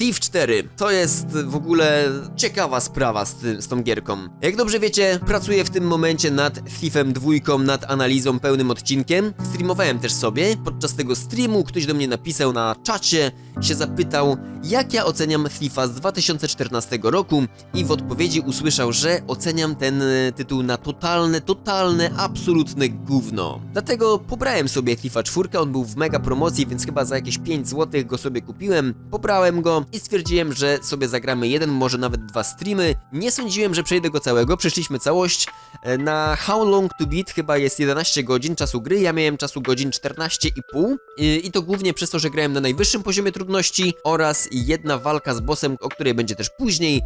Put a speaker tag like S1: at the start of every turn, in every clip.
S1: Thief 4 to jest w ogóle ciekawa sprawa z, ty, z tą gierką. Jak dobrze wiecie, pracuję w tym momencie nad Thiefem 2, nad analizą pełnym odcinkiem. Streamowałem też sobie. Podczas tego streamu ktoś do mnie napisał na czacie się zapytał, jak ja oceniam Thiefa z 2014 roku i w odpowiedzi usłyszał, że oceniam ten e, tytuł na totalne, totalne, absolutne gówno. Dlatego pobrałem sobie Thiefa 4, on był w mega promocji, więc chyba za jakieś 5 zł go sobie kupiłem. Pobrałem go i stwierdziłem, że sobie zagramy jeden, może nawet dwa streamy. Nie sądziłem, że przejdę go całego, przeszliśmy całość. E, Na How Long to Beat chyba jest 11 godzin czasu gry, ja miałem czasu godzin 14,5 i, i to głównie przez to, że grałem na najwyższym poziomie trudności oraz jedna walka z bossem, o której będzie też później,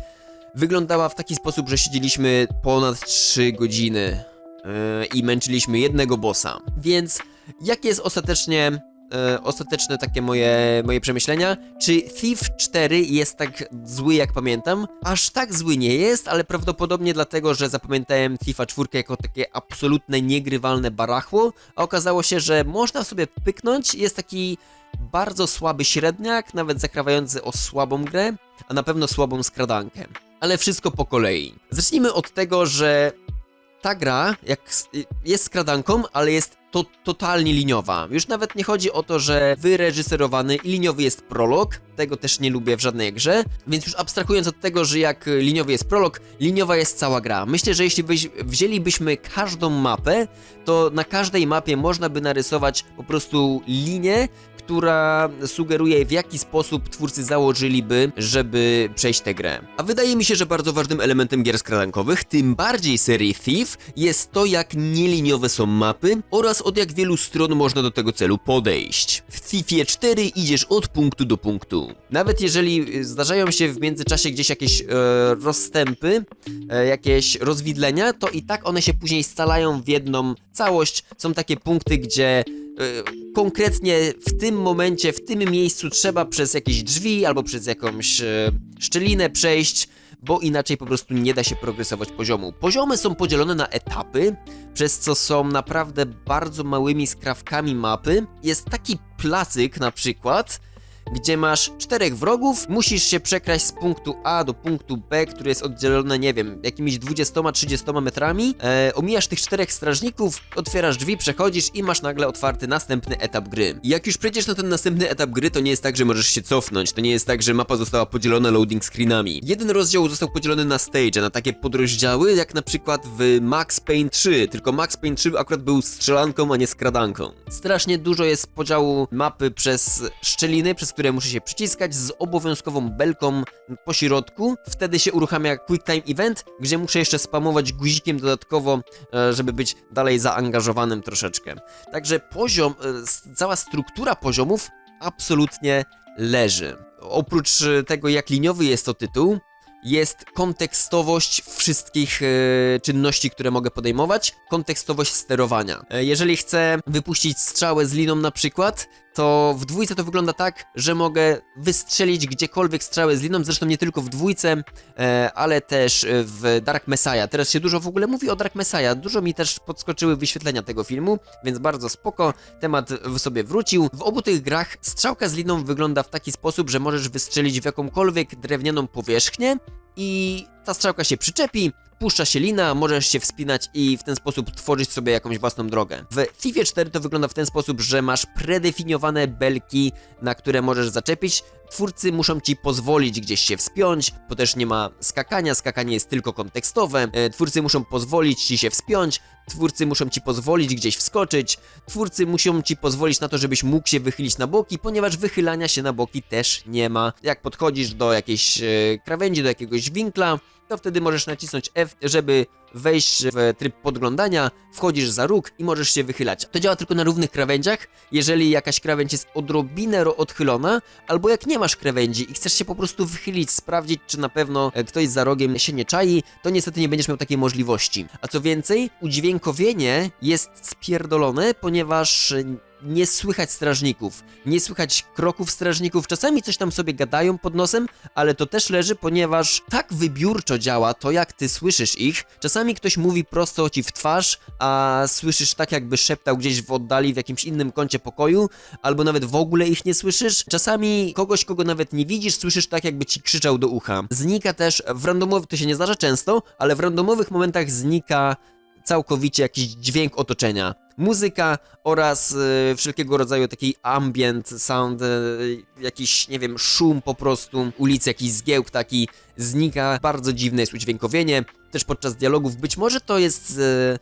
S1: wyglądała w taki sposób, że siedzieliśmy ponad 3 godziny e, i męczyliśmy jednego bossa. Więc jakie jest ostatecznie e, ostateczne takie moje, moje przemyślenia. Czy Thief 4 jest tak zły jak pamiętam? Aż tak zły nie jest, ale prawdopodobnie dlatego, że zapamiętałem Thiefa 4 jako takie absolutne, niegrywalne barachło, a okazało się, że można sobie pyknąć, jest taki bardzo słaby średniak, nawet zakrawający o słabą grę, a na pewno słabą skradankę. Ale wszystko po kolei. Zacznijmy od tego, że ta gra jak jest skradanką, ale jest to totalnie liniowa. Już nawet nie chodzi o to, że wyreżyserowany i liniowy jest prolog, tego też nie lubię w żadnej grze, więc już abstrahując od tego, że jak liniowy jest prolog, liniowa jest cała gra. Myślę, że jeśli byś, wzięlibyśmy każdą mapę, to na każdej mapie można by narysować po prostu linię, która sugeruje w jaki sposób twórcy założyliby, żeby przejść tę grę. A wydaje mi się, że bardzo ważnym elementem gier skradankowych, tym bardziej serii Thief, jest to jak nieliniowe są mapy oraz od jak wielu stron można do tego celu podejść. W Thiefie 4 idziesz od punktu do punktu. Nawet jeżeli zdarzają się w międzyczasie gdzieś jakieś e, rozstępy, e, jakieś rozwidlenia, to i tak one się później scalają w jedną całość. Są takie punkty, gdzie e, konkretnie w tym momencie, w tym miejscu trzeba przez jakieś drzwi albo przez jakąś e, szczelinę przejść, bo inaczej po prostu nie da się progresować poziomu. Poziomy są podzielone na etapy, przez co są naprawdę bardzo małymi skrawkami mapy. Jest taki placyk na przykład, gdzie masz czterech wrogów, musisz się przekraść z punktu A do punktu B, który jest oddzielony, nie wiem, jakimiś 20-30 metrami, e, omijasz tych czterech strażników, otwierasz drzwi, przechodzisz i masz nagle otwarty następny etap gry. I jak już przejdziesz na ten następny etap gry, to nie jest tak, że możesz się cofnąć, to nie jest tak, że mapa została podzielona loading screenami. Jeden rozdział został podzielony na stage, na takie podrozdziały, jak na przykład w Max Payne 3, tylko Max Payne 3 akurat był strzelanką, a nie skradanką. Strasznie dużo jest podziału mapy przez szczeliny, przez które muszę się przyciskać z obowiązkową belką po środku. Wtedy się uruchamia Quick Time Event, gdzie muszę jeszcze spamować guzikiem dodatkowo, e, żeby być dalej zaangażowanym troszeczkę. Także poziom, e, cała struktura poziomów absolutnie leży. Oprócz e, tego, jak liniowy jest to tytuł, jest kontekstowość wszystkich czynności, które mogę podejmować, kontekstowość sterowania. Jeżeli chcę wypuścić strzałę z liną na przykład, to w dwójce to wygląda tak, że mogę wystrzelić gdziekolwiek strzałę z liną, zresztą nie tylko w dwójce, e, ale też e, w Dark Messiah. Teraz się dużo w ogóle mówi o Dark Messiah, dużo mi też podskoczyły wyświetlenia tego filmu, więc bardzo spoko, temat sobie wrócił. W obu tych grach strzałka z liną wygląda w taki sposób, że możesz wystrzelić w jakąkolwiek drewnianą powierzchnię i ta strzałka się przyczepi, puszcza się lina, możesz się wspinać i w ten sposób tworzyć sobie jakąś własną drogę. W Thiefie 4 to wygląda w ten sposób, że masz predefiniowane belki, na które możesz zaczepić. Twórcy muszą ci pozwolić gdzieś się wspiąć, bo też nie ma skakania, skakanie jest tylko kontekstowe. E, Twórcy muszą pozwolić ci się wspiąć, twórcy muszą ci pozwolić gdzieś wskoczyć, twórcy muszą ci pozwolić na to, żebyś mógł się wychylić na boki, ponieważ wychylania się na boki też nie ma. Jak podchodzisz do jakiejś e, krawędzi, do jakiegoś winkla, to wtedy możesz nacisnąć F, żeby wejść w tryb podglądania, wchodzisz za róg i możesz się wychylać. To działa tylko na równych krawędziach, jeżeli jakaś krawędź jest odrobinę ro- odchylona, albo jak nie masz krawędzi i chcesz się po prostu wychylić, sprawdzić, czy na pewno e, ktoś za rogiem się nie czai, to niestety nie będziesz miał takiej możliwości. A co więcej, udźwiękowienie jest spierdolone, ponieważ nie słychać strażników, nie słychać kroków strażników, czasami coś tam sobie gadają pod nosem, ale to też leży, ponieważ tak wybiórczo działa to, jak ty słyszysz ich. Czasami ktoś mówi prosto ci w twarz, a słyszysz tak, jakby szeptał gdzieś w oddali w jakimś innym kącie pokoju, albo nawet w ogóle ich nie słyszysz. Czasami kogoś, kogo nawet nie widzisz, słyszysz tak, jakby ci krzyczał do ucha. Znika też w randomowych, to się nie zdarza często, ale w randomowych momentach znika całkowicie jakiś dźwięk otoczenia. Muzyka oraz y, wszelkiego rodzaju taki ambient, sound, y, jakiś, nie wiem, szum po prostu, ulicy, jakiś zgiełk taki znika. Bardzo dziwne jest udźwiękowienie, też podczas dialogów. Być może to jest... Y,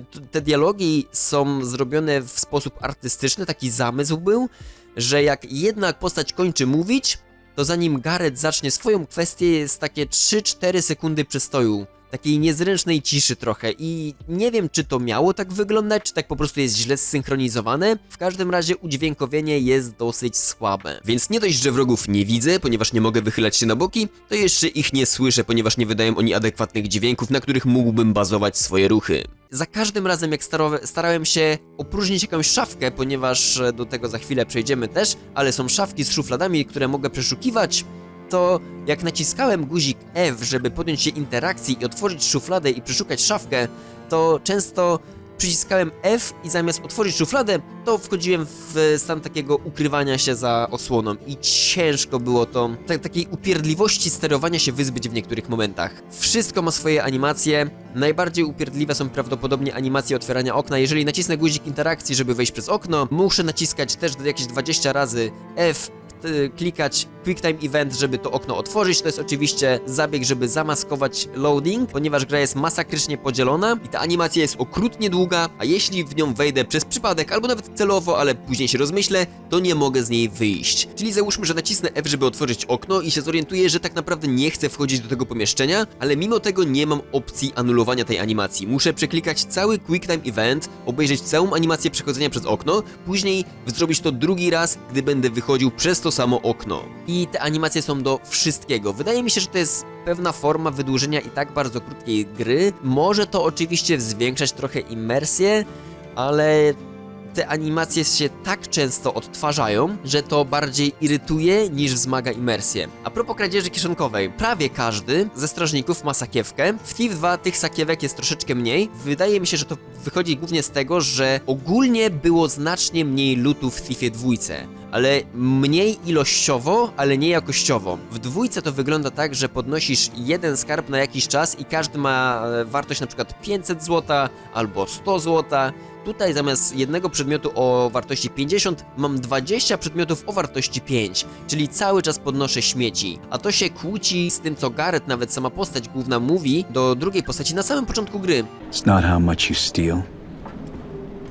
S1: t- te dialogi są zrobione w sposób artystyczny, taki zamysł był, że jak jednak postać kończy mówić, to zanim Gareth zacznie swoją kwestię jest takie 3-4 sekundy przystoju. Takiej niezręcznej ciszy trochę i nie wiem czy to miało tak wyglądać, czy tak po prostu jest źle zsynchronizowane. W każdym razie udźwiękowienie jest dosyć słabe. Więc nie dość, że wrogów nie widzę, ponieważ nie mogę wychylać się na boki, to jeszcze ich nie słyszę, ponieważ nie wydają oni adekwatnych dźwięków, na których mógłbym bazować swoje ruchy. Za każdym razem jak starałem się opróżnić jakąś szafkę, ponieważ do tego za chwilę przejdziemy też, ale są szafki z szufladami, które mogę przeszukiwać, to jak naciskałem guzik F, żeby podjąć się interakcji i otworzyć szufladę i przeszukać szafkę, to często przyciskałem F i zamiast otworzyć szufladę, to wchodziłem w stan takiego ukrywania się za osłoną i ciężko było to, tak, takiej upierdliwości sterowania się wyzbyć w niektórych momentach. Wszystko ma swoje animacje, najbardziej upierdliwe są prawdopodobnie animacje otwierania okna. Jeżeli nacisnę guzik interakcji, żeby wejść przez okno, muszę naciskać też jakieś 20 razy F, klikać Quick Time Event, żeby to okno otworzyć. To jest oczywiście zabieg, żeby zamaskować loading, ponieważ gra jest masakrycznie podzielona i ta animacja jest okrutnie długa, a jeśli w nią wejdę przez przypadek albo nawet celowo, ale później się rozmyślę, to nie mogę z niej wyjść. Czyli załóżmy, że nacisnę F, żeby otworzyć okno i się zorientuję, że tak naprawdę nie chcę wchodzić do tego pomieszczenia, ale mimo tego nie mam opcji anulowania tej animacji. Muszę przeklikać cały Quick Time Event, obejrzeć całą animację przechodzenia przez okno, później zrobić to drugi raz, gdy będę wychodził przez to samo okno. I te animacje są do wszystkiego. Wydaje mi się, że to jest pewna forma wydłużenia i tak bardzo krótkiej gry. Może to oczywiście zwiększać trochę imersję, ale te animacje się tak często odtwarzają, że to bardziej irytuje niż wzmaga imersję. A propos kradzieży kieszonkowej, prawie każdy ze strażników ma sakiewkę. W Thief 2 tych sakiewek jest troszeczkę mniej. Wydaje mi się, że to wychodzi głównie z tego, że ogólnie było znacznie mniej lootów w Thiefie 2 ale mniej ilościowo, ale nie jakościowo. W dwójce to wygląda tak, że podnosisz jeden skarb na jakiś czas i każdy ma e, wartość na przykład 500 zł albo 100 zł. Tutaj zamiast jednego przedmiotu o wartości 50 mam 20 przedmiotów o wartości 5, czyli cały czas podnoszę śmieci. A to się kłóci z tym, co Gareth, nawet sama postać główna, mówi do drugiej postaci na samym początku gry.
S2: It's not how much you steal,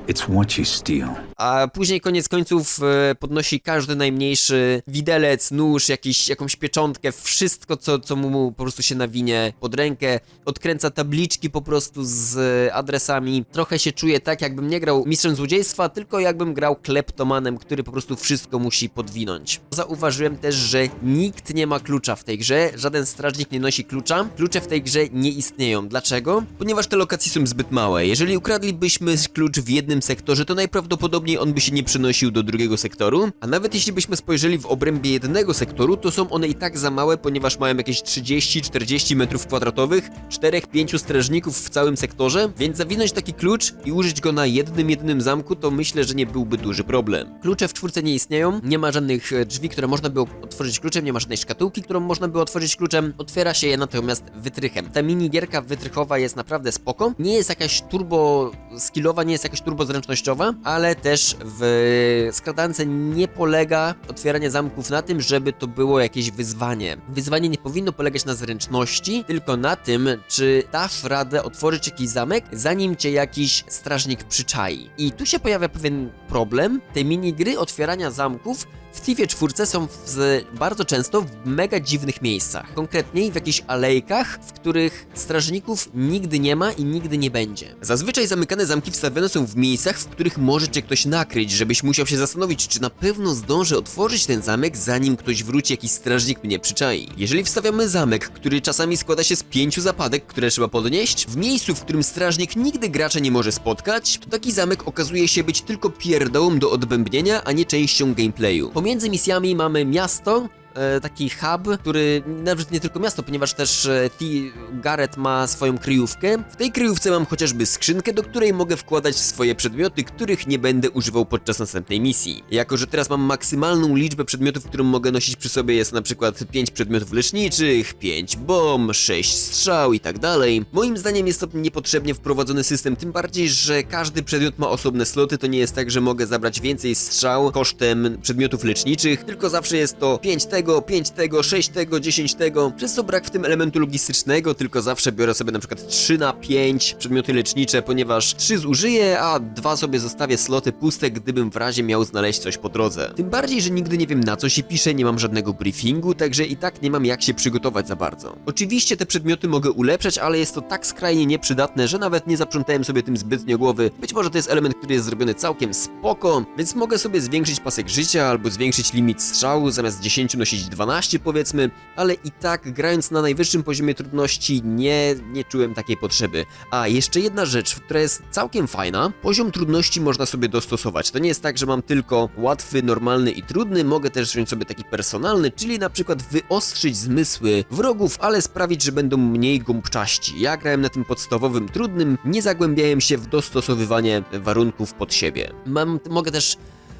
S2: it's what you steal.
S1: A później koniec końców e, podnosi każdy najmniejszy widelec, nóż, jakiś, jakąś pieczątkę, wszystko co, co mu, po prostu się nawinie pod rękę. Odkręca tabliczki po prostu z e, adresami. Trochę się czuję tak, jakbym nie grał mistrzem złodziejstwa, tylko jakbym grał kleptomanem, który po prostu wszystko musi podwinąć. Zauważyłem też, że nikt nie ma klucza w tej grze, żaden strażnik nie nosi klucza. Klucze w tej grze nie istnieją. Dlaczego? Ponieważ te lokacje są zbyt małe. Jeżeli ukradlibyśmy klucz w jednym sektorze, to najprawdopodobniej on by się nie przenosił do drugiego sektoru, a nawet jeśli byśmy spojrzeli w obrębie jednego sektoru, to są one i tak za małe, ponieważ mają jakieś 30-40 metrów kwadratowych, 4-5 strażników w całym sektorze, więc zawinąć taki klucz i użyć go na jednym, jednym zamku, to myślę, że nie byłby duży problem. Klucze w czwórce nie istnieją, nie ma żadnych e, drzwi, które można było otworzyć kluczem, nie ma żadnej szkatułki, którą można było otworzyć kluczem, otwiera się je natomiast wytrychem. Ta minigierka wytrychowa jest naprawdę spoko, nie jest jakaś turbo skillowa, nie jest jakaś turbo zręcznościowa, ale też w skradance nie polega otwieranie zamków na tym, żeby to było jakieś wyzwanie. Wyzwanie nie powinno polegać na zręczności, tylko na tym, czy dasz radę otworzyć jakiś zamek, zanim cię jakiś strażnik przyczai. I tu się pojawia pewien problem. Te minigry otwierania zamków w Thiefie 4 są w, bardzo często w mega dziwnych miejscach. Konkretniej w jakichś alejkach, w których strażników nigdy nie ma i nigdy nie będzie. Zazwyczaj zamykane zamki wstawione są w miejscach, w których może cię ktoś nakryć, żebyś musiał się zastanowić, czy na pewno zdążę otworzyć ten zamek, zanim ktoś wróci, jakiś strażnik mnie przyczai. Jeżeli wstawiamy zamek, który czasami składa się z pięciu zapadek, które trzeba podnieść, w miejscu, w którym strażnik nigdy gracza nie może spotkać, to taki zamek okazuje się być tylko pierdołą do odbębnienia, a nie częścią gameplayu. Pomiędzy misjami mamy miasto, taki hub, który nawet nie tylko miasto, ponieważ też e, T. Garrett ma swoją kryjówkę. W tej kryjówce mam chociażby skrzynkę, do której mogę wkładać swoje przedmioty, których nie będę używał podczas następnej misji. Jako, że teraz mam maksymalną liczbę przedmiotów, którą mogę nosić przy sobie, jest na przykład 5 przedmiotów leczniczych, 5 bomb, 6 strzał i tak dalej. Moim zdaniem jest to niepotrzebnie wprowadzony system, tym bardziej, że każdy przedmiot ma osobne sloty, to nie jest tak, że mogę zabrać więcej strzał kosztem przedmiotów leczniczych, tylko zawsze jest to 5 tego, 5 tego, 6 tego, 10 tego, przez co brak w tym elementu logistycznego, tylko zawsze biorę sobie na przykład 3 na 5 przedmioty lecznicze, ponieważ 3 zużyję, a 2 sobie zostawię sloty puste, gdybym w razie miał znaleźć coś po drodze. Tym bardziej, że nigdy nie wiem na co się pisze, nie mam żadnego briefingu, także i tak nie mam jak się przygotować za bardzo. Oczywiście te przedmioty mogę ulepszać, ale jest to tak skrajnie nieprzydatne, że nawet nie zaprzątałem sobie tym zbytnio głowy. Być może to jest element, który jest zrobiony całkiem spoko, więc mogę sobie zwiększyć pasek życia albo zwiększyć limit strzału, zamiast 10 nosić 12 powiedzmy, ale i tak grając na najwyższym poziomie trudności nie, nie czułem takiej potrzeby. A jeszcze jedna rzecz, która jest całkiem fajna, poziom trudności można sobie dostosować. To nie jest tak, że mam tylko łatwy, normalny i trudny, mogę też wziąć sobie taki personalny, czyli na przykład wyostrzyć zmysły wrogów, ale sprawić, że będą mniej gąbczaści. Ja grałem na tym podstawowym, trudnym, nie zagłębiałem się w dostosowywanie warunków pod siebie. Mam, mogę też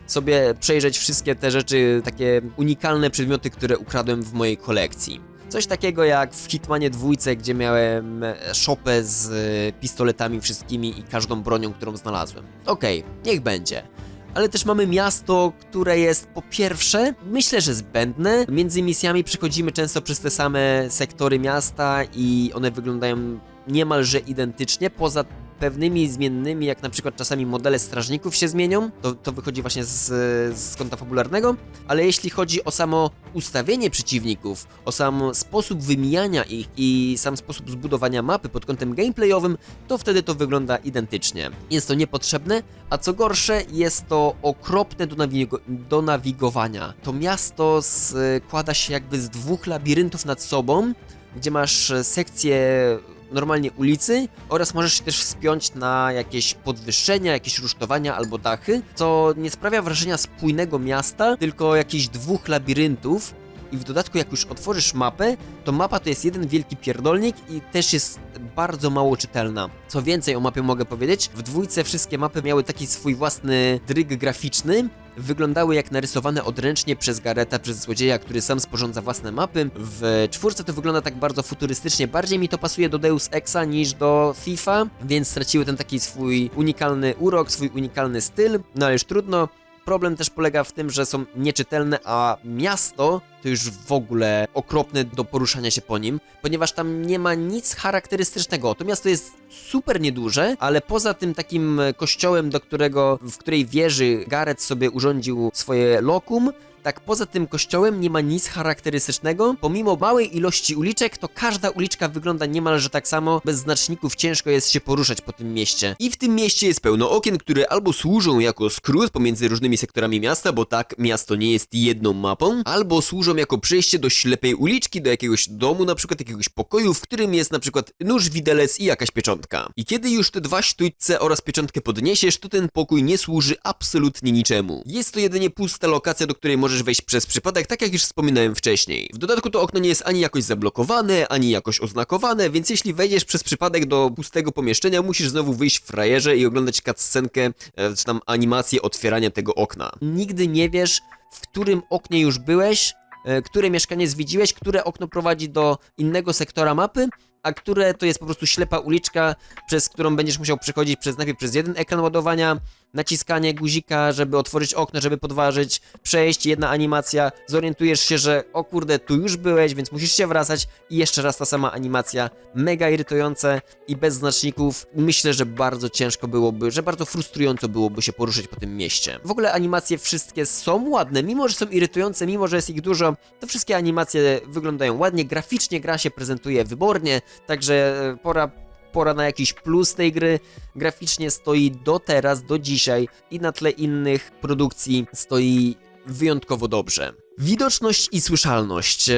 S1: sobie przejrzeć wszystkie te rzeczy, takie unikalne przedmioty, które ukradłem w mojej kolekcji. Coś takiego jak w Hitmanie dwójce, gdzie miałem szopę z pistoletami wszystkimi i każdą bronią, którą znalazłem. Okej, niech będzie. Ale też mamy miasto, które jest po pierwsze, myślę, że zbędne. Między misjami przechodzimy często przez te same sektory miasta i one wyglądają niemalże identycznie, poza pewnymi zmiennymi, jak na przykład czasami modele strażników się zmienią, to, to wychodzi właśnie z, z kąta fabularnego, ale jeśli chodzi o samo ustawienie przeciwników, o sam sposób wymijania ich i sam sposób zbudowania mapy pod kątem gameplayowym, to wtedy to wygląda identycznie. Jest to niepotrzebne, a co gorsze, jest to okropne do, do nawigowania. To miasto składa się jakby z dwóch labiryntów nad sobą, gdzie masz sekcję normalnie ulicy oraz możesz się też wspiąć na jakieś podwyższenia, jakieś rusztowania albo dachy, co nie sprawia wrażenia spójnego miasta, tylko jakichś dwóch labiryntów. I w dodatku, jak już otworzysz mapę, to mapa to jest jeden wielki pierdolnik i też jest bardzo mało czytelna. Co więcej o mapie mogę powiedzieć, w dwójce wszystkie mapy miały taki swój własny dryg graficzny, wyglądały jak narysowane odręcznie przez Gareta, przez złodzieja, który sam sporządza własne mapy. W czwórce to wygląda tak bardzo futurystycznie, bardziej mi to pasuje do Deus Exa niż do Thiefa, więc straciły ten taki swój unikalny urok, swój unikalny styl, no ale już trudno. Problem też polega w tym, że są nieczytelne, a miasto to już w ogóle okropne do poruszania się po nim, ponieważ tam nie ma nic charakterystycznego. To miasto jest super nieduże, ale poza tym takim kościołem, do którego, w której wieży Gareth sobie urządził swoje lokum, tak poza tym kościołem nie ma nic charakterystycznego. Pomimo małej ilości uliczek, to każda uliczka wygląda niemalże tak samo. Bez znaczników ciężko jest się poruszać po tym mieście. I w tym mieście jest pełno okien, które albo służą jako skrót pomiędzy różnymi sektorami miasta, bo tak, miasto nie jest jedną mapą, albo służą jako przejście do ślepej uliczki, do jakiegoś domu, na przykład jakiegoś pokoju, w którym jest na przykład nóż, widelec i jakaś pieczątka. I kiedy już te dwa sztućce oraz pieczątkę podniesiesz, to ten pokój nie służy absolutnie niczemu. Jest to jedynie pusta lokacja, do której możesz wejść przez przypadek, tak jak już wspominałem wcześniej. W dodatku to okno nie jest ani jakoś zablokowane, ani jakoś oznakowane, więc jeśli wejdziesz przez przypadek do pustego pomieszczenia, musisz znowu wyjść w frajerze i oglądać cutscenkę, e, czy tam animację otwierania tego okna. Nigdy nie wiesz, w którym oknie już byłeś, e, które mieszkanie zwiedziłeś, które okno prowadzi do innego sektora mapy, a które to jest po prostu ślepa uliczka, przez którą będziesz musiał przechodzić przez najpierw przez jeden ekran ładowania, naciskanie guzika, żeby otworzyć okno, żeby podważyć, przejść, jedna animacja, zorientujesz się, że o kurde, tu już byłeś, więc musisz się wracać. I jeszcze raz ta sama animacja, mega irytujące i bez znaczników. Myślę, że bardzo ciężko byłoby, że bardzo frustrująco byłoby się poruszyć po tym mieście. W ogóle animacje wszystkie są ładne, mimo że są irytujące, mimo że jest ich dużo, to wszystkie animacje wyglądają ładnie, graficznie gra się prezentuje wybornie, także e, pora pora na jakiś plus tej gry. Graficznie stoi do teraz, do dzisiaj i na tle innych produkcji stoi wyjątkowo dobrze. Widoczność i słyszalność.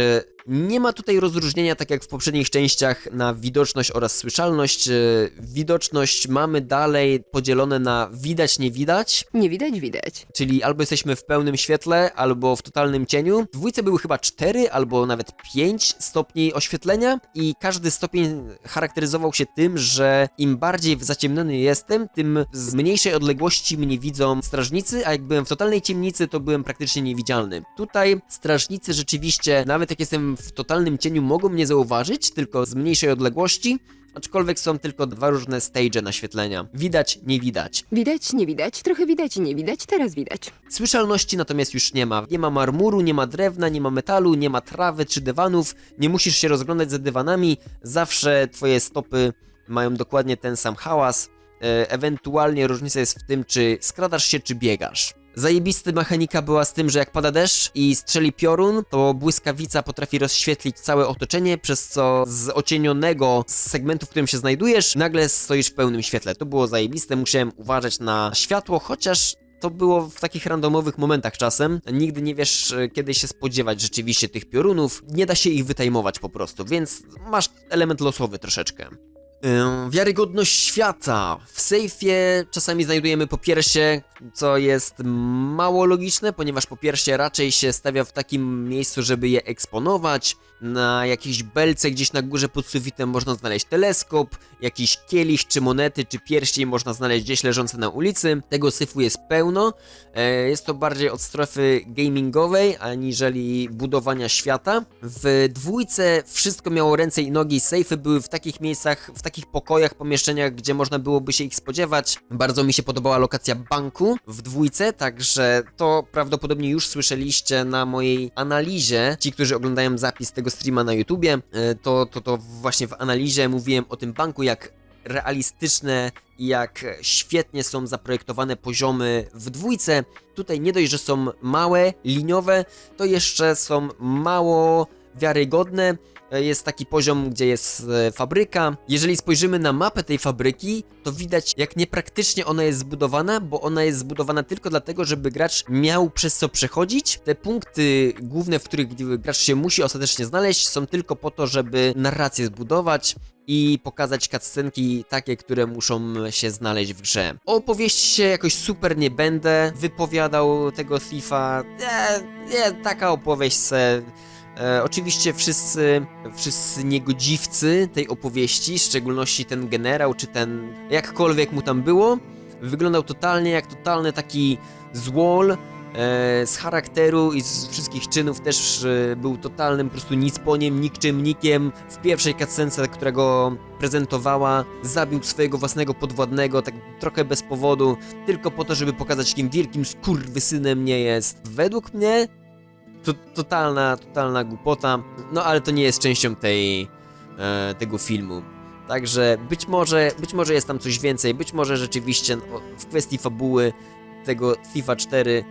S1: Nie ma tutaj rozróżnienia, tak jak w poprzednich częściach, na widoczność oraz słyszalność. E, Widoczność mamy dalej podzielone na widać, nie widać.
S3: Nie widać, widać.
S1: Czyli albo jesteśmy w pełnym świetle, albo w totalnym cieniu. W dwójce były chyba 4 albo nawet 5 stopni oświetlenia i każdy stopień charakteryzował się tym, że im bardziej zaciemniony jestem, tym z mniejszej odległości mnie widzą strażnicy, a jak byłem w totalnej ciemnicy, to byłem praktycznie niewidzialny. Tutaj strażnicy rzeczywiście, nawet jak jestem w totalnym cieniu, mogą mnie zauważyć, tylko z mniejszej odległości. Aczkolwiek są tylko dwa różne stage naświetlenia. Widać, nie widać.
S3: Widać, nie widać, trochę widać i nie widać, teraz widać.
S1: Słyszalności natomiast już nie ma. Nie ma marmuru, nie ma drewna, nie ma metalu, nie ma trawy czy dywanów. Nie musisz się rozglądać za dywanami. Zawsze twoje stopy mają dokładnie ten sam hałas. E, ewentualnie różnica jest w tym, czy skradasz się, czy biegasz. Zajebisty mechanika była z tym, że jak pada deszcz i strzeli piorun, to błyskawica potrafi rozświetlić całe otoczenie, przez co z ocienionego segmentu, w którym się znajdujesz, nagle stoisz w pełnym świetle. To było zajebiste, musiałem uważać na światło, chociaż to było w takich randomowych momentach czasem. Nigdy nie wiesz, e, kiedy się spodziewać rzeczywiście tych piorunów. Nie da się ich wytajmować po prostu, więc masz element losowy troszeczkę. Wiarygodność świata. W sejfie czasami znajdujemy popiersie, co jest mało logiczne, ponieważ popiersie raczej się stawia w takim miejscu, żeby je eksponować. Na jakiejś belce gdzieś na górze pod sufitem można znaleźć teleskop, jakiś kielich, czy monety, czy pierścień można znaleźć gdzieś leżące na ulicy. Tego syfu jest pełno. E, Jest to bardziej od strefy gamingowej, aniżeli budowania świata. W dwójce wszystko miało ręce i nogi, sejfy były w takich miejscach, w takich pokojach, pomieszczeniach, gdzie można byłoby się ich spodziewać. Bardzo mi się podobała lokacja banku w dwójce, także to prawdopodobnie już słyszeliście na mojej analizie. Ci, którzy oglądają zapis tego streama na YouTubie, e, to, to, to właśnie w analizie mówiłem o tym banku, jak realistyczne jak świetnie są zaprojektowane poziomy w dwójce. Tutaj nie dość, że są małe, liniowe, to jeszcze są mało wiarygodne. E, Jest taki poziom, gdzie jest e, fabryka. Jeżeli spojrzymy na mapę tej fabryki, to widać jak niepraktycznie ona jest zbudowana, bo ona jest zbudowana tylko dlatego, żeby gracz miał przez co przechodzić. Te punkty główne, w których gracz się musi ostatecznie znaleźć, są tylko po to, żeby narrację zbudować i pokazać cutscenki takie, które muszą się znaleźć w grze. O opowieści się jakoś super nie będę wypowiadał tego Thiefa. Nie, nie, taka opowieść se... E, oczywiście wszyscy, wszyscy niegodziwcy tej opowieści, w szczególności ten generał, czy ten jakkolwiek mu tam było, wyglądał totalnie jak totalny taki złol, e, z charakteru i z wszystkich czynów też e, był totalnym po prostu nicponiem, nikczemnikiem. W pierwszej cutscence, która go prezentowała, zabił swojego własnego podwładnego, tak trochę bez powodu, tylko po to, żeby pokazać, jakim wielkim skurwysynem nie jest. Według mnie to totalna, totalna głupota, no ale to nie jest częścią tej, e, tego filmu. Także być może, być może jest tam coś więcej, być może rzeczywiście no, w kwestii fabuły tego Thiefa 4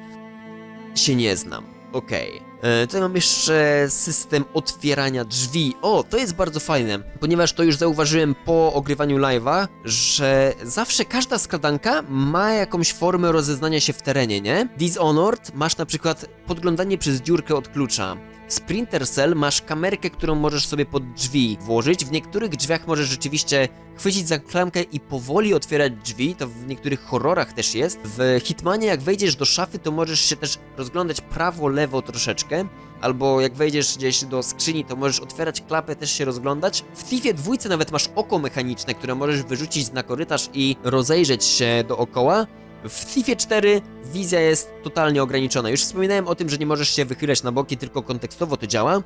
S1: się nie znam. Okej. E, Tutaj mam jeszcze system otwierania drzwi. O, to jest bardzo fajne, ponieważ to już zauważyłem po ogrywaniu live'a, że zawsze każda skradanka ma jakąś formę rozeznania się w terenie, nie? Dishonored masz na przykład podglądanie przez dziurkę od klucza. Sprinter Cell masz kamerkę, którą możesz sobie pod drzwi włożyć. W niektórych drzwiach możesz rzeczywiście chwycić za klamkę i powoli otwierać drzwi. To w niektórych horrorach też jest. W Hitmanie, jak wejdziesz do szafy, to możesz się też rozglądać prawo, lewo troszeczkę. Albo jak wejdziesz gdzieś do skrzyni, to możesz otwierać klapę, też się rozglądać. W Thiefie dwójce nawet masz oko mechaniczne, które możesz wyrzucić na korytarz i rozejrzeć się dookoła. W Thiefie 4 wizja jest totalnie ograniczona. Już wspominałem o tym, że nie możesz się wychylać na boki, tylko kontekstowo to działa,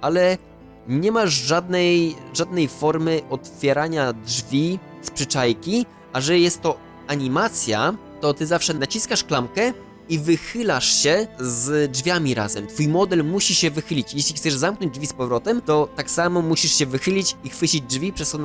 S1: ale nie masz żadnej, żadnej formy otwierania drzwi z przyczajki, a że jest to animacja, to ty zawsze naciskasz klamkę i wychylasz się z drzwiami razem. Twój model musi się wychylić. Jeśli chcesz zamknąć drzwi z powrotem, to tak samo musisz się wychylić i chwycić drzwi, przez co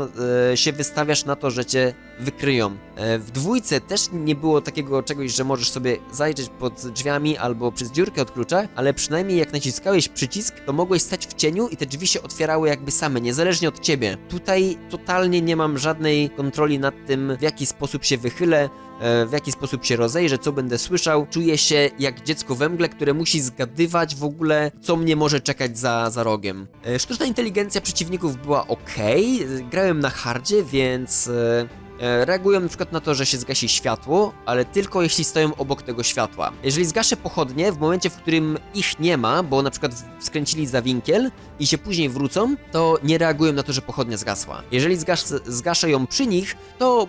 S1: e, się wystawiasz na to, że cię wykryją. E, w dwójce też nie było takiego czegoś, że możesz sobie zajrzeć pod drzwiami albo przez dziurkę od klucza, ale przynajmniej jak naciskałeś przycisk, to mogłeś stać w cieniu i te drzwi się otwierały jakby same, niezależnie od ciebie. Tutaj totalnie nie mam żadnej kontroli nad tym, w jaki sposób się wychylę, w jaki sposób się rozejrzę, co będę słyszał. Czuję się jak dziecko we mgle, które musi zgadywać w ogóle, co mnie może czekać za, za rogiem. E, Sztuczna inteligencja przeciwników była ok. Grałem na hardzie, więc. E, Reagują na przykład na to, że się zgasi światło, ale tylko jeśli stoją obok tego światła. Jeżeli zgaszę pochodnie w momencie, w którym ich nie ma, bo na przykład skręcili za winkiel i się później wrócą, to nie reagują na to, że pochodnia zgasła. Jeżeli zgasz, zgaszę ją przy nich, to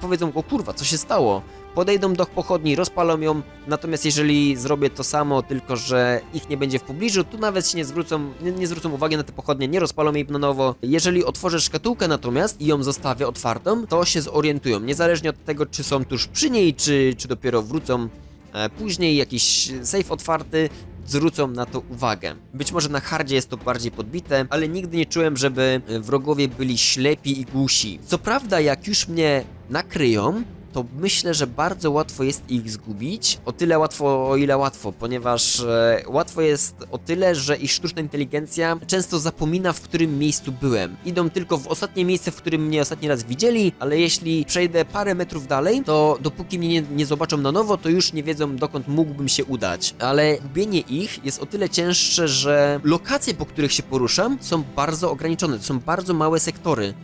S1: powiedzą, o kurwa, co się stało? Podejdą do pochodni, rozpalą ją, natomiast jeżeli zrobię to samo, tylko że ich nie będzie w pobliżu, to nawet się nie zwrócą, nie, nie zwrócą uwagi na te pochodnie, nie rozpalą jej na nowo. Jeżeli otworzę szkatułkę natomiast i ją zostawię otwartą, to się zorientują, niezależnie od tego, czy są tuż przy niej, czy, czy dopiero wrócą e, później, jakiś safe otwarty, zwrócą na to uwagę. Być może na hardzie jest to bardziej podbite, ale nigdy nie czułem, żeby wrogowie byli ślepi i głusi. Co prawda, jak już mnie nakryją, to myślę, że bardzo łatwo jest ich zgubić. O tyle łatwo, o ile łatwo, ponieważ e, łatwo jest o tyle, że ich sztuczna inteligencja często zapomina, w którym miejscu byłem. Idą tylko w ostatnie miejsce, w którym mnie ostatni raz widzieli, ale jeśli przejdę parę metrów dalej, to dopóki mnie nie, nie zobaczą na nowo, to już nie wiedzą, dokąd mógłbym się udać. Ale gubienie ich jest o tyle cięższe, że lokacje, po których się poruszam, są bardzo ograniczone. To są bardzo małe sektory.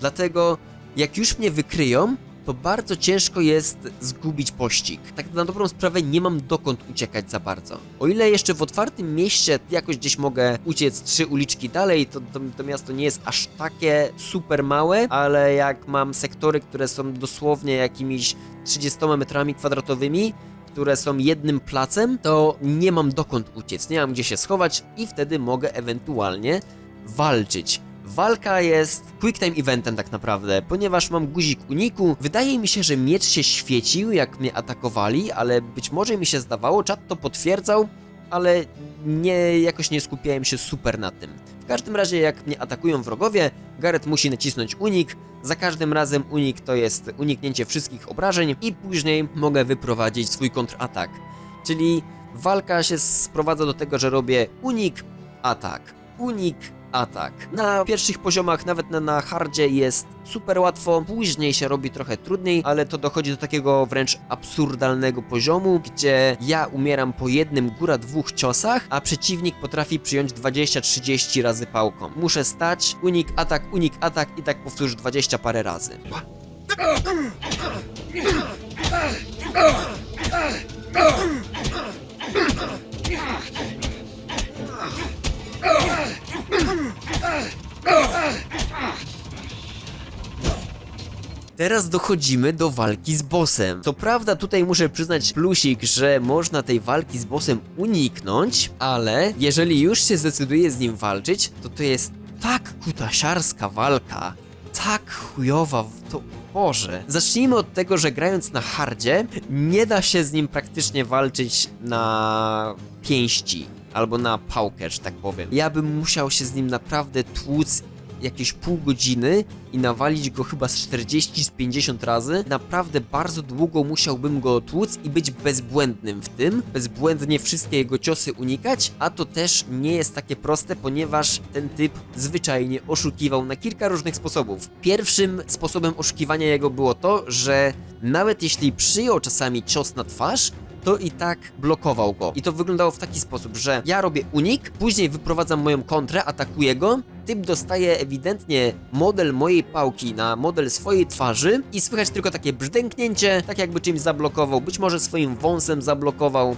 S1: Dlatego, jak już mnie wykryją, to bardzo ciężko jest zgubić pościg. Tak na dobrą sprawę nie mam dokąd uciekać za bardzo. O ile jeszcze w otwartym mieście jakoś gdzieś mogę uciec trzy uliczki dalej, to, to, to miasto nie jest aż takie super małe, ale jak mam sektory, które są dosłownie jakimiś 30 metrami kwadratowymi, które są jednym placem, to nie mam dokąd uciec, nie mam gdzie się schować i wtedy mogę ewentualnie walczyć. Walka jest quick time eventem tak naprawdę, ponieważ mam guzik uniku. Wydaje mi się, że miecz się świecił jak mnie atakowali, ale być może mi się zdawało, czat to potwierdzał, ale nie, jakoś nie skupiałem się super na tym. W każdym razie jak mnie atakują wrogowie, Gareth musi nacisnąć unik. Za każdym razem unik to jest uniknięcie wszystkich obrażeń i później mogę wyprowadzić swój kontratak. Czyli walka się sprowadza do tego, że robię unik, atak, unik, atak. Na pierwszych poziomach, nawet na, na hardzie jest super łatwo, później się robi trochę trudniej, ale to dochodzi do takiego wręcz absurdalnego poziomu, gdzie ja umieram po jednym, góra dwóch ciosach, a przeciwnik potrafi przyjąć 20-30 razy pałką. Muszę stać, unik, atak, unik, atak i tak powtórzyć 20 parę razy. Teraz dochodzimy do walki z bossem. Co prawda tutaj muszę przyznać plusik, że można tej walki z bossem uniknąć, ale jeżeli już się zdecyduje z nim walczyć, to to jest tak kutasiarska walka, tak chujowa, to Boże. Zacznijmy od tego, że grając na hardzie, nie da się z nim praktycznie walczyć na pięści. Albo na pałkę, że tak powiem. Ja bym musiał się z nim naprawdę tłuc jakieś pół godziny i nawalić go chyba z 40 z 50 razy. Naprawdę bardzo długo musiałbym go tłuc i być bezbłędnym w tym, bezbłędnie wszystkie jego ciosy unikać, a to też nie jest takie proste, ponieważ ten typ zwyczajnie oszukiwał na kilka różnych sposobów. Pierwszym sposobem oszukiwania jego było to, że nawet jeśli przyjął czasami cios na twarz, to i tak blokował go. I to wyglądało w taki sposób, że ja robię unik, później wyprowadzam moją kontrę, atakuję go, typ dostaje ewidentnie model mojej pałki na model swojej twarzy i słychać tylko takie brzdęknięcie, tak jakby czymś zablokował, być może swoim wąsem zablokował.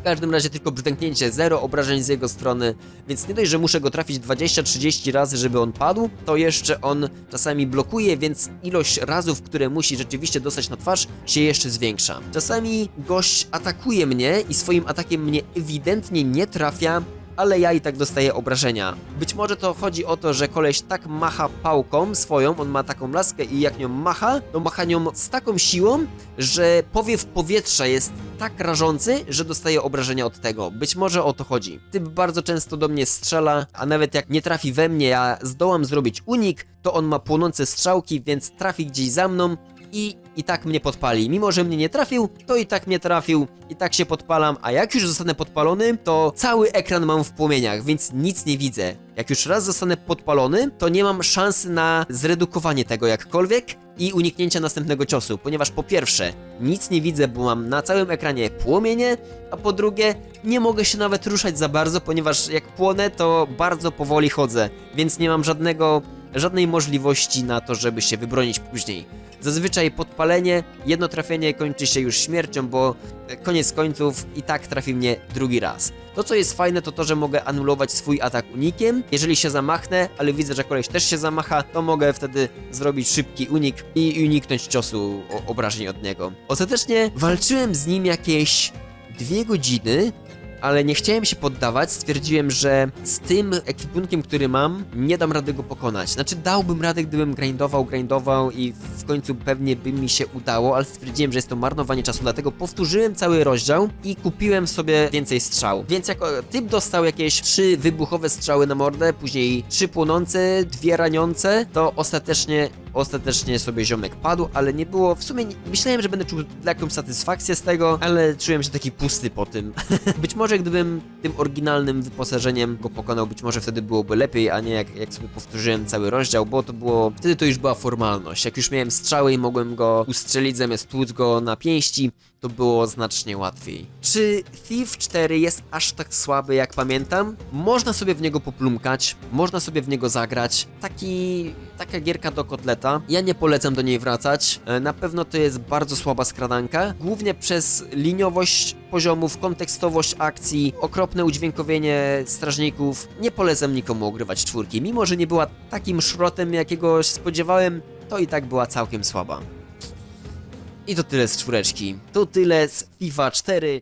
S1: W każdym razie tylko brzdęknięcie, zero obrażeń z jego strony, więc nie dość, że muszę go trafić 20-30 razy, żeby on padł, to jeszcze on czasami blokuje, więc ilość razów, które musi rzeczywiście dostać na twarz, się jeszcze zwiększa. Czasami gość atakuje mnie i swoim atakiem mnie ewidentnie nie trafia, ale ja i tak dostaję obrażenia. Być może to chodzi o to, że koleś tak macha pałką swoją, on ma taką laskę i jak nią macha, to macha nią z taką siłą, że powiew powietrza jest tak rażący, że dostaje obrażenia od tego. Być może o to chodzi. Typ bardzo często do mnie strzela, a nawet jak nie trafi we mnie, ja zdołam zrobić unik, to on ma płonące strzałki, więc trafi gdzieś za mną i i tak mnie podpali. Mimo, że mnie nie trafił, to i tak mnie trafił, i tak się podpalam, a jak już zostanę podpalony, to cały ekran mam w płomieniach, więc nic nie widzę. Jak już raz zostanę podpalony, to nie mam szansy na zredukowanie tego jakkolwiek i uniknięcia następnego ciosu, ponieważ po pierwsze, nic nie widzę, bo mam na całym ekranie płomienie, a po drugie, nie mogę się nawet ruszać za bardzo, ponieważ jak płonę, to bardzo powoli chodzę, więc nie mam żadnego, żadnej możliwości na to, żeby się wybronić później. Zazwyczaj podpalenie, jedno trafienie kończy się już śmiercią, bo e, koniec końców i tak trafi mnie drugi raz. To co jest fajne to to, że mogę anulować swój atak unikiem. Jeżeli się zamachnę, ale widzę, że koleś też się zamacha, to mogę wtedy zrobić szybki unik i uniknąć ciosu obrażeń od niego. Ostatecznie walczyłem z nim jakieś dwie godziny, ale nie chciałem się poddawać, stwierdziłem, że z tym ekwipunkiem, który mam, nie dam rady go pokonać. Znaczy dałbym radę, gdybym grindował, grindował i w końcu pewnie by mi się udało, ale stwierdziłem, że jest to marnowanie czasu, dlatego powtórzyłem cały rozdział i kupiłem sobie więcej strzał. Więc jak e, typ dostał jakieś trzy wybuchowe strzały na mordę, później trzy płonące, dwie raniące, to ostatecznie Ostatecznie sobie ziomek padł, ale nie było. W sumie nie, myślałem, że będę czuł jakąś satysfakcję z tego, ale czułem się taki pusty po tym. być może gdybym tym oryginalnym wyposażeniem go pokonał, być może wtedy byłoby lepiej, a nie jak, jak sobie powtórzyłem cały rozdział, bo to było. Wtedy to już była formalność. Jak już miałem strzały i mogłem go ustrzelić zamiast tłuc go na pięści, to było znacznie łatwiej. Czy Thief 4 jest aż tak słaby jak pamiętam? Można sobie w niego poplumkać, można sobie w niego zagrać. Taki, taka gierka do kotleta. Ja nie polecam do niej wracać. E, Na pewno to jest bardzo słaba skradanka, głównie przez liniowość poziomów, kontekstowość akcji, okropne udźwiękowienie strażników. Nie polecam nikomu ogrywać czwórki, mimo że nie była takim szrotem, jakiego się spodziewałem, to i tak była całkiem słaba. I to tyle z czwóreczki. To tyle z FIFA 4.